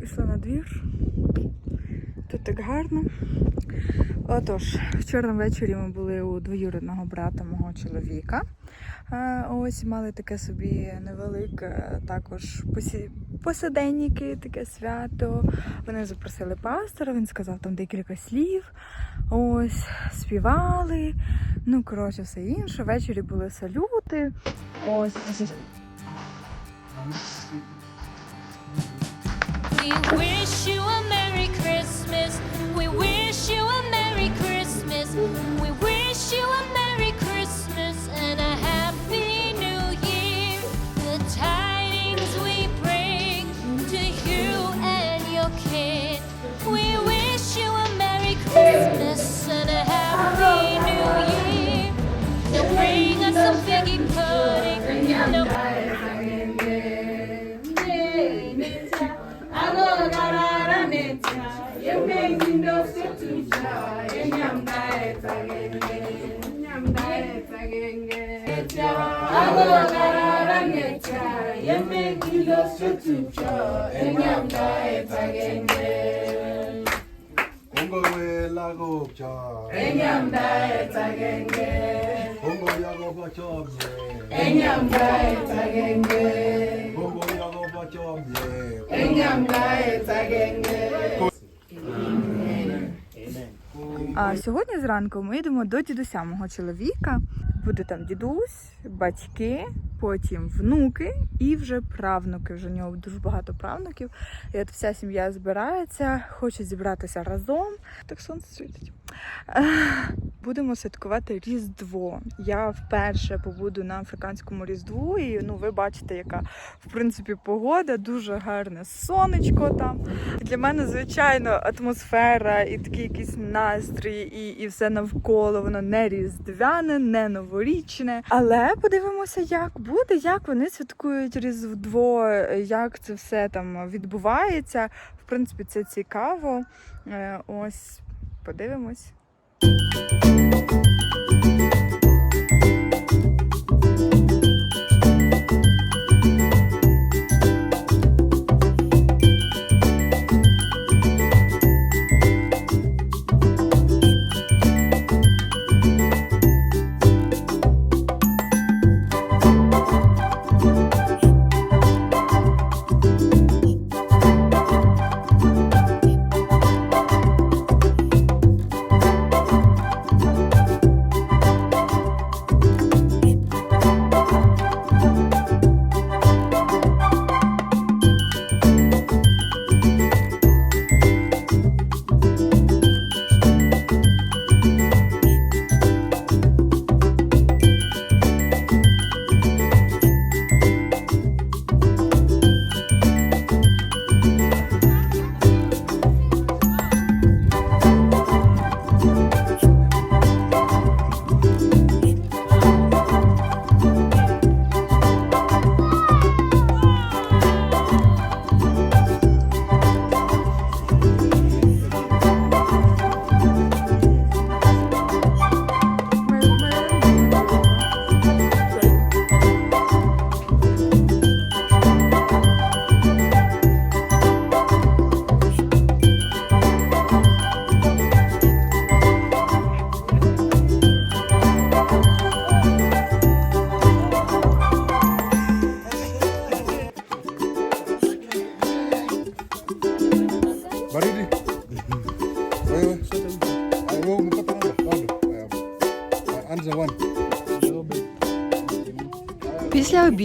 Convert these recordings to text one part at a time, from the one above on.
Пішла на двір. Тут так гарно. Отож, вчора ввечері ми були у двоюрідного брата мого чоловіка. Ось мали таке собі невелике також посиденніки, таке свято. Вони запросили пастора, він сказав там декілька слів. Ось, співали. Ну, коротше, все інше. Ввечері були салюти. Ось. trời nhầm tay ta ghê ghê nhầm tay ta ghê ghê cha alo gara ra nghe cha em mê kí lô sư tu cho em nhầm tay ta ghê ghê Ongo we lago cha Enyam dai tagenge Ongo yago ba chom ye Enyam dai tagenge Ongo yago ba chom ye Enyam dai tagenge Сьогодні зранку ми йдемо до дідуся мого чоловіка. Буде там дідусь, батьки, потім внуки і вже правнуки. Вже у нього дуже багато правнуків. І от вся сім'я збирається, хоче зібратися разом. Так сонце світить. Будемо святкувати Різдво. Я вперше побуду на африканському різдву, і ну ви бачите, яка в принципі погода, дуже гарне сонечко там. Для мене, звичайно, атмосфера і такий якийсь настрій, і, і все навколо воно не різдвяне, не новорічне. Але подивимося, як буде, як вони святкують Різдво, як це все там відбувається. В принципі, це цікаво. Е, Ось подивимось.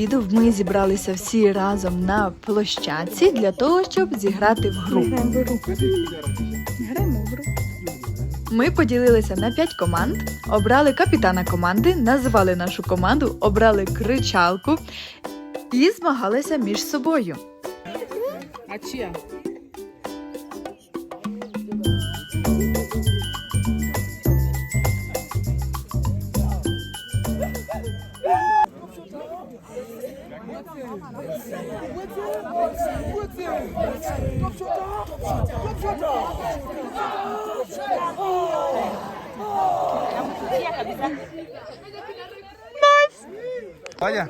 Обіду ми зібралися всі разом на площадці для того, щоб зіграти в гру. Ми поділилися на 5 команд, обрали капітана команди, назвали нашу команду, обрали кричалку і змагалися між собою. А чия? Oya.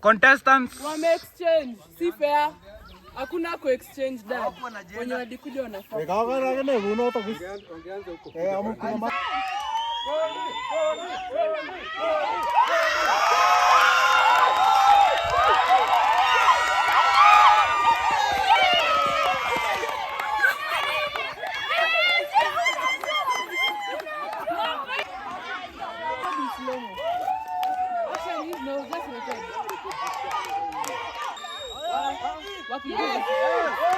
Contestants. Wame exchange. Si fair. Hakuna ku exchange da. Wenye walikuja wanafaa. Ikawa kana kana unaona hata kisi. Eh. Goli, goli, goli. Yes! yes.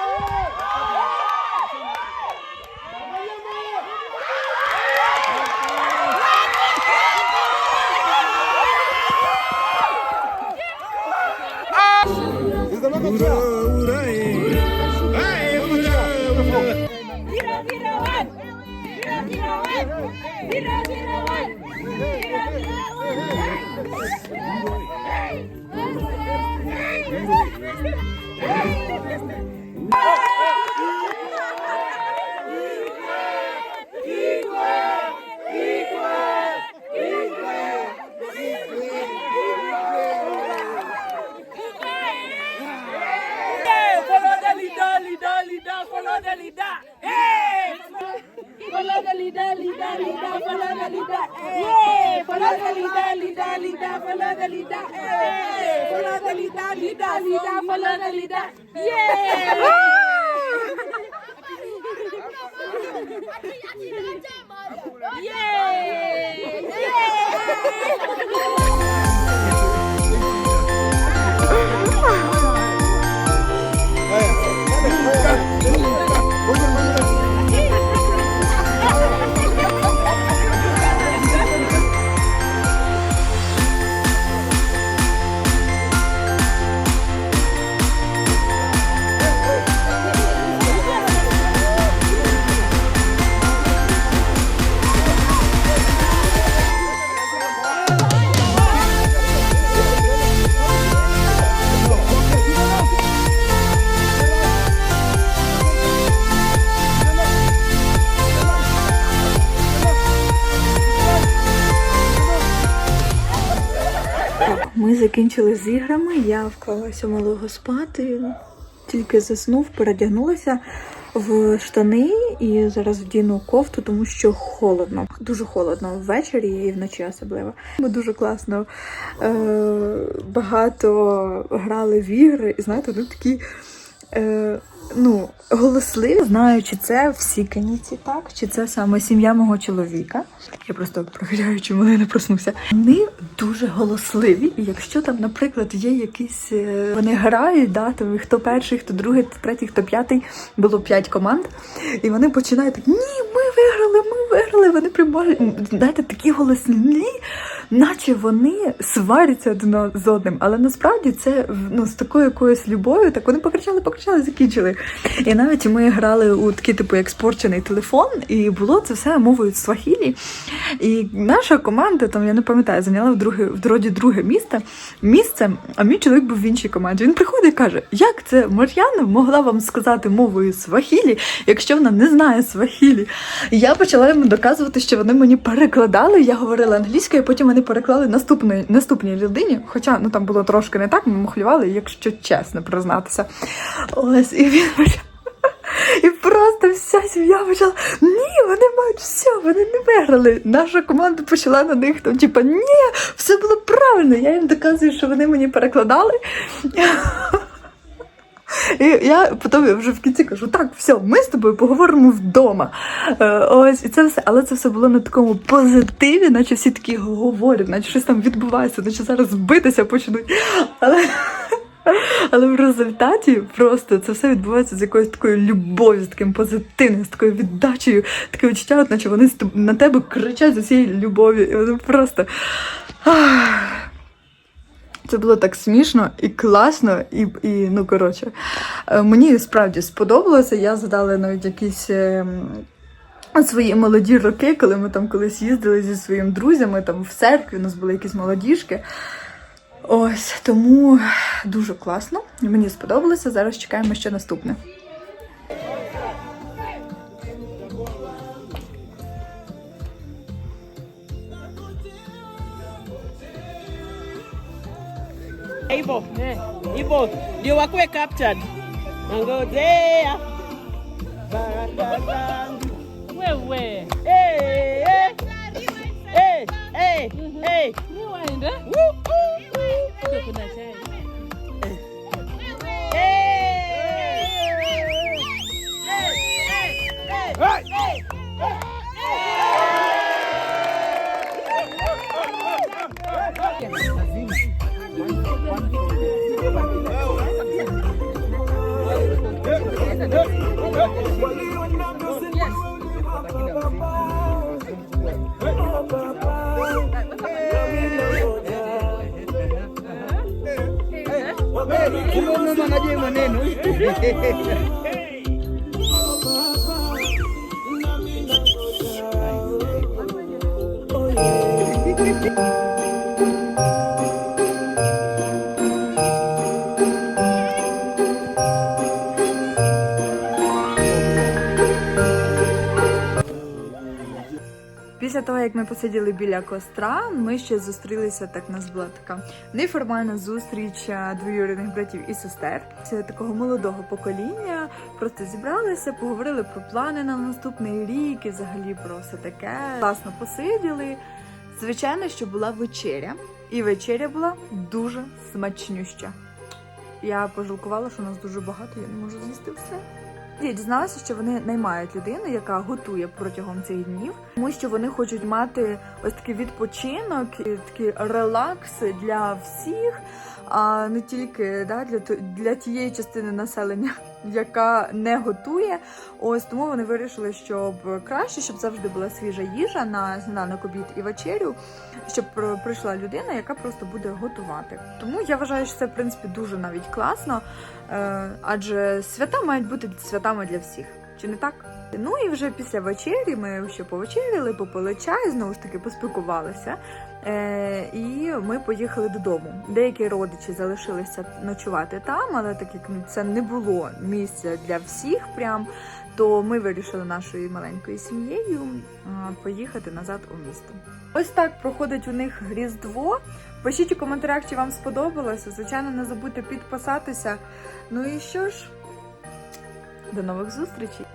Hey! Gracias. Закінчили з іграми, я вклалася малого спати, тільки заснув, передягнулася в штани і зараз вдіну кофту, тому що холодно. Дуже холодно ввечері і вночі особливо. Ми дуже класно е, багато грали в ігри, і знаєте, вони такі. Е, Ну, голосливі, знаю, чи це всі каніці так, чи це саме сім'я мого чоловіка. Я просто провіряю, чому я не проснувся. Вони дуже голосливі. І якщо там, наприклад, є якісь е, вони грають, да, там хто перший, хто другий, хто третій, хто п'ятий, було п'ять команд, і вони починають так: ні, ми виграли, ми виграли. Вони прямо знаєте, такі голосні, наче вони сваряться один з одним. Але насправді це ну, з такою якоюсь любов'ю, так вони покричали, покричали, закінчили. І навіть ми грали у такий, типу, як спорчений телефон, і було це все мовою свахілі. І наша команда, там я не пам'ятаю, зайняла в друге, в дроді друге місце, місце, а мій чоловік був в іншій команді. Він приходить і каже: як це Мар'яна могла вам сказати мовою свахілі, якщо вона не знає свахілі? Я почала йому доказувати, що вони мені перекладали. Я говорила англійською, потім вони переклали наступної наступній людині. Хоча ну там було трошки не так, ми мухлювали, якщо чесно признатися. Ось і він. І просто вся сім'я почала: ні, вони мають все, вони не виграли. Наша команда почала на них там, типа, ні, все було правильно. Я їм доказую, що вони мені перекладали. І я потім вже в кінці кажу: так, все, ми з тобою поговоримо вдома. Е, ось, і це все, але це все було на такому позитиві, наче всі такі говорять, наче щось там відбувається, наче зараз битися почнуть. Але, але в результаті просто це все відбувається з якоюсь такою любов'ю, з таким позитивним, з такою віддачею, таке відчуття, наче вони на тебе кричать з усією любов'ю. І вони просто. ах. Це було так смішно і класно, і, і ну коротше, е, мені справді сподобалося. Я згадала навіть якісь. ем, Свої молоді роки, коли ми там колись їздили зі своїми друзями там в церкві, у нас були якісь молодіжки. Ось тому дуже класно. Мені сподобалося. Зараз чекаємо ще наступне. Ibo, hivyo Ibo, ndio wakuwe captured. Nangojea baraka zangu. Wewe. Eh, eh. Eh, eh, Huyo mama anajua maneno. Після того, як ми посиділи біля костра, ми ще зустрілися. Так нас була така неформальна зустріч е, двоюрідних братів і сестер Це такого молодого покоління. Просто зібралися, поговорили про плани на наступний рік і взагалі про все таке. Класно посиділи. Звичайно, що була вечеря, і вечеря була дуже смачнюща. Я пожалкувала, що нас дуже багато, я не можу з'їсти все. Я дізналася, що вони наймають людину, яка готує протягом цих днів, тому що вони хочуть мати ось такий відпочинок, такий релакс для всіх, а не тільки да, для, для тієї частини населення, яка не готує. Ось тому вони вирішили, щоб краще, щоб завжди була свіжа їжа на сніданок, обід і вечерю, щоб при- прийшла людина, яка просто буде готувати. Тому я вважаю, що це в принципі дуже навіть класно. Е, адже свята мають бути святами для всіх, чи не так? Ну і вже після вечері ми ще повечеряли, попили чай, знову ж таки поспілкувалися. Е, і ми поїхали додому. Деякі родичі залишилися ночувати там, але так як це не було місця для всіх, прям то ми вирішили нашою маленькою сім'єю поїхати назад у місто. Ось так проходить у них Різдво. Пишіть у коментарях, чи вам сподобалося. Звичайно, не забудьте підписатися. Ну і що ж, до нових зустрічей!